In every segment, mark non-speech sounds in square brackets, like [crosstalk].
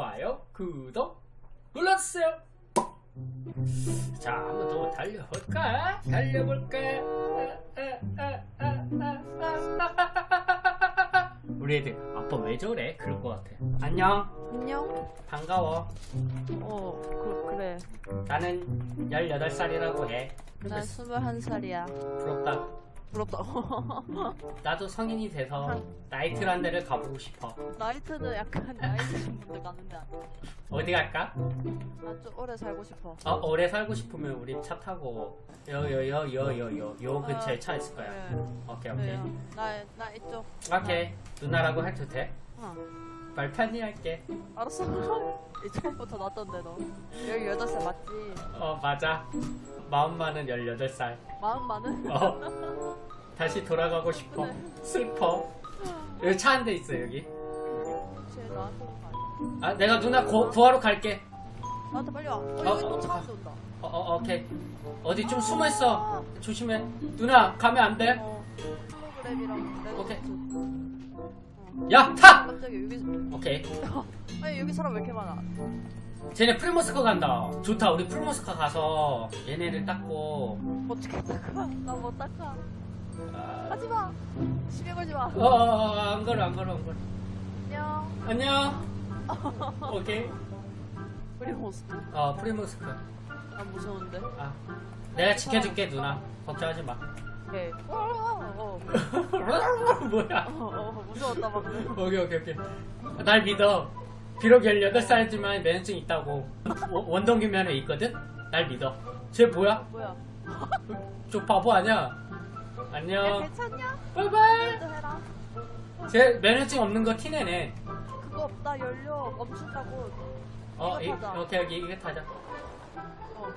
좋아요, 구독 눌러주세요. 자, 한번 더 달려볼까? 달려볼까? [laughs] 우리 애들 아빠 왜 저래? 그럴 것 같아. 안녕, 안녕. 반가워. 어, 그, 그래. 나는 18살이라고 해. 난 21살이야. 부럽다. 부럽다. [laughs] 나도 성인이 돼서 나이트란 데를 가보고 싶어. 나이트는 약간 나이 드신 분들 가는데 어디 갈까? 나좀 오래 살고 싶어. 어, 오래 살고 싶으면 우리 차 타고 여여여여여여 요 근처에 차 있을 거야. 네. 오케이 오케이. 그래요. 나, 나 이쪽. 오케이 누나라고 해도 돼? 어. 말 편히 할게. 알았어. [laughs] 이쪽부터 났던데 너. 18살 맞지? 어 맞아. 마음만은 18살. 마음 많은? 어. [laughs] 다시 돌아가고 싶어. 슬퍼. 여기 차 한 대 있어 여기. 쟤 나한테? 아 내가 누나 고, 구하러 갈게. 나한테 빨리 와. 어, 어, 여기 어, 또차 어. 한대 온다. 어, 어 오케이. 어디 좀 숨어 있어. 조심해. 누나 가면 안 돼. 어. 프로그램이랑 레고 오케이. 어. 야 타. 갑자기 여기, 오케이. [laughs] 아니, 여기 사람 왜 이렇게 많아? 쟤네 풀모스커 간다. 좋다. 우리 풀모스커 가서 얘네를 닦고. 어떻게 닦아? 나 못 닦아. 아, 하지 마. 시비 걸지 마. 어, 어, 어, 안 걸어, 안 걸어, 안 걸어. 안녕. 안녕. [laughs] 오케이. 호스트? 어, 프리모스커. 난 무서운데. 아, 내가 지켜줄게 누나. 걱정하지 마. 오케이. 어, 어, [laughs] 뭐야? 어, 어, 무서웠다 방금. 오케이, 오케이, 오케이. 날 믿어. 비록 18살이지만 면허증 있다고. 원- 원동기 면허 있거든? 날 믿어. 쟤 뭐야? 뭐야? 저 바보 아니야? 야, 안녕. 괜찮냐? 바이바이. 해라. 쟤 면허증 없는 거 티내네. 그거 없다 연료 멈춘다고. 어, 이, 이거 타자. 오케이, 오케이, 이거 타자. 어.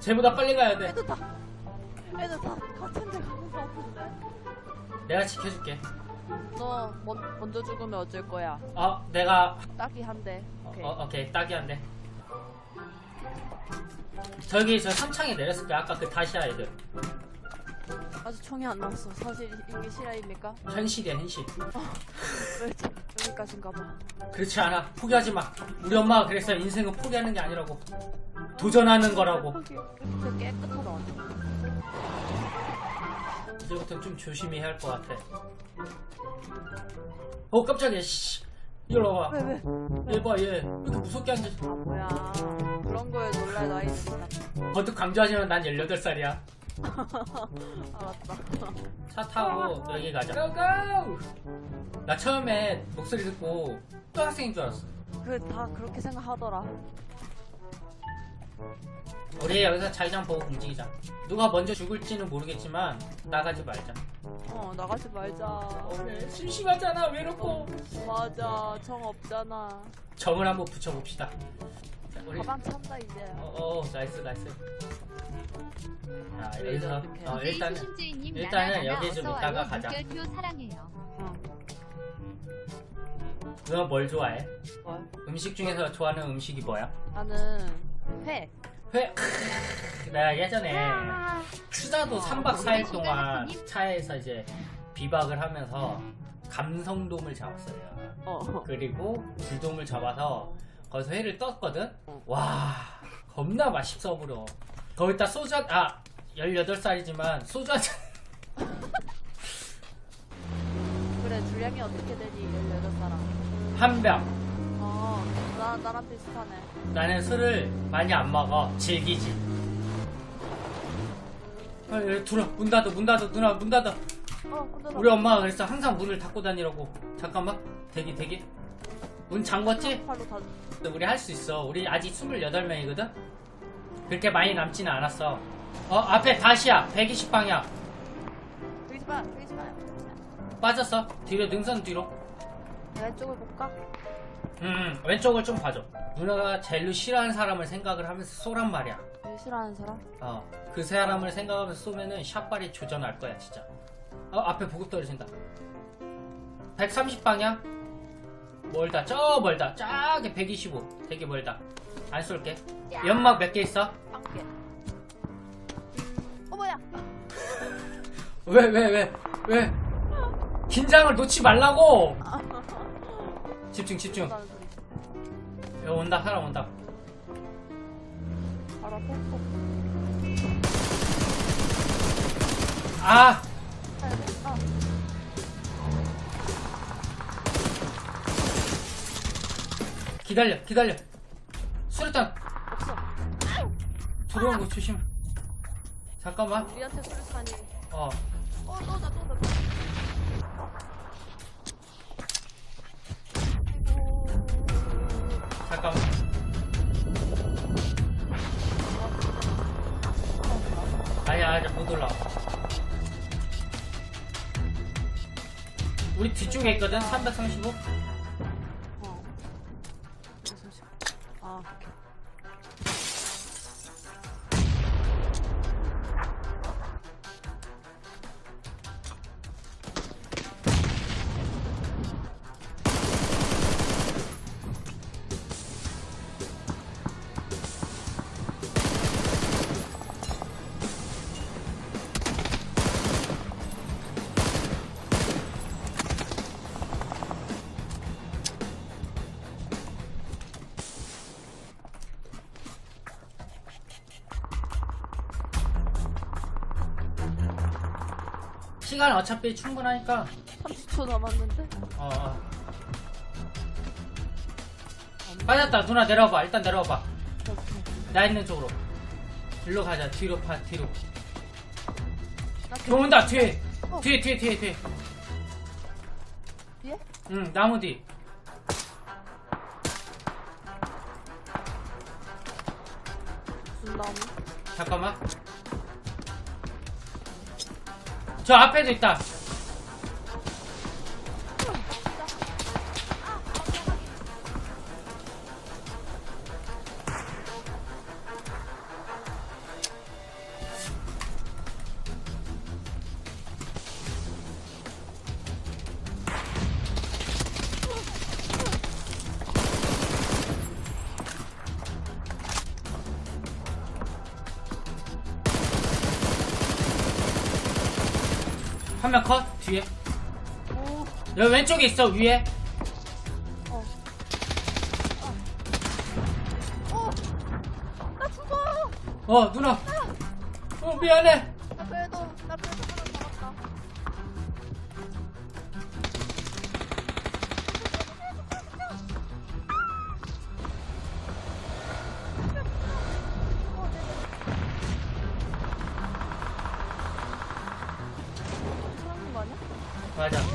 쟤보다 빨리 가야 돼. 애들 다. 애들 다 같은 데 가는 거 같은데. 내가 지켜줄게. 너 먼, 먼저 죽으면 어쩔 거야? 어, 내가 딱이 한 대. 오케이. 어, 오케이 딱이 안 돼. 저기 저 삼창에 내렸을 때 아까 그 다시아 애들 아직 총이 안 나왔어. 사실 이게 실화입니까? 현실이야 현실. [laughs] 왜 저- 여기까지인가 봐. 그렇지 않아 포기하지 마. 우리 엄마가 그랬어 인생은 포기하는 게 아니라고 도전하는 거라고. 깨끗하다 완전. 이제부터 좀 조심히 해야 할 것 같아. 어 깜짝이야 씨. 이리 와봐. 왜 왜? 얘 봐, 얘. 왜 이렇게 무섭게 앉아. 아 뭐야? 그런 거에 놀랄 나이는. 거듭 강조하지만 난 18살이야. 알았다. [laughs] 차 타고 여기 가자. 고고! 나 처음에 목소리 듣고 초등학생인 줄 알았어. 그 다 그렇게 생각하더라. 우리 여기서 자기장 보고 움직이자. 누가 먼저 죽을지는 모르겠지만 나가지 말자. 어 나가지 말자. 그래, 심심하잖아, 외롭고. 맞아 정 없잖아. 정을 한번 붙여봅시다. 가방 찬다 이제. 어, 어, 나이스, 나이스. 자, 왜 여기서? 어, 일단 일단은 나나 여기 좀 있다가. 가자. 물결표 사랑해요. 어. 누가 뭘 좋아해? 뭘? 음식 중에서 좋아하는 음식이 뭐야? 나는 회. 회. 내가 예전에 추자도 3박 4일 동안 차에서 이제 비박을 하면서 감성돔을 잡았어요. 어. 그리고 불돔을 잡아서 거기서 회를 떴거든? 어. 와, 겁나 맛있어 보여. 거기다 소주 한, 아, 18살이지만 소주 한 잔. 그래 주량이 어떻게 되니 18사람. 한 병. 어. 나 나랑 비슷하네. 나는 술을 많이 안 먹어. 즐기지. 아, 예, 들어. 문 닫아, 문 닫아, 누나, 문 닫아. 어 근데 우리 엄마가 그랬어. 항상 문을 닫고 다니라고. 잠깐만. 대기, 대기. 문 잠궜지? 팔로 다. 우리 할 수 있어. 우리 아직 28명이거든? 그렇게 많이 남지는 않았어. 어, 앞에 다시야. 120방향. 되지 마. 되지 마. 빠졌어. 뒤로, 능선 뒤로. 왼쪽을 볼까? 음, 왼쪽을 좀 봐줘. 누나가 제일 싫어하는 사람을 생각을 하면서 쏘란 말이야. 제일 싫어하는 사람? 어, 그 사람을 생각하면서 쏘면은 샷발이 조전할 거야, 진짜. 어, 앞에 보급 떨어진다. 130방향? 멀다, 저 멀다. 저기 125. 되게 멀다. 안 쏠게. 연막 몇 개 있어? 빵개. 어 뭐야? 왜, 왜, 왜, 왜? 긴장을 놓지 말라고! [laughs] 집중 집중 나는 소리. 온다 사람 온다 알아, 뽀뽀. 아 기다려 기다려 수류탄 없어. 들어온 거 조심 잠깐만 우리한테 수류탄이. 어 어, 또 나, 또 나. 아이고. 잠깐만 아니야 아니야 못 올라와 우리 뒤쪽에 있거든 335 아, 오케이. 시간 어차피 충분하니까. 30초 남았는데? 어, 어. 빠졌다. 누나 내려와봐. 일단 내려와봐. 나 있는 쪽으로. 일로 가자. 뒤로 파 뒤로. 온다. 뒤에. 어. 뒤에 뒤에 뒤에 뒤에. 뒤에? 응 나무 뒤. 나무? 잠깐만 저 앞에도 있다 한 명 컷 뒤에 오, 여기 왼쪽에 있어 위에 어. 어. 어. 나 죽어! 어 누나 어 미안해 맞아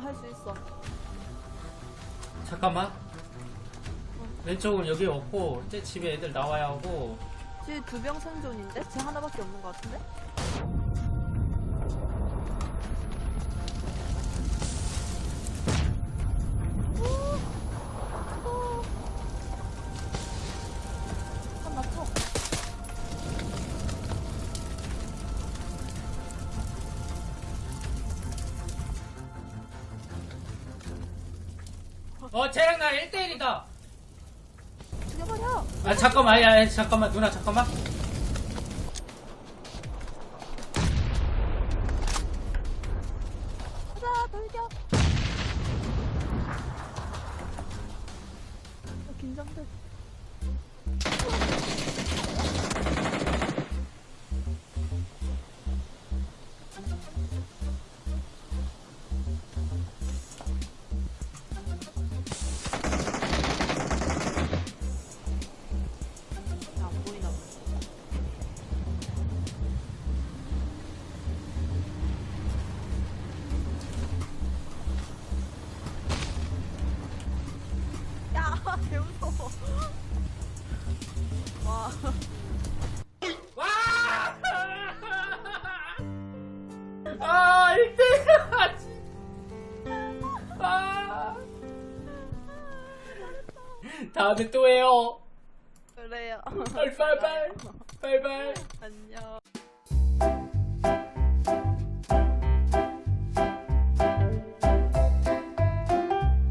할 수 있어. 잠깐만 왼쪽은 여기 없고 이제 집에 애들 나와야 하고 쟤 두 병 생존인데? 쟤 하나밖에 없는 것 같은데? 어 쟤랑 나 1대1이다 죽여버려! 아 잠깐만 야, 야 잠깐만 누나 잠깐만 가자, 돌격! 어, 긴장돼. 다음에 또 해요. 그래요. 바이바이. 바이바이. 안녕.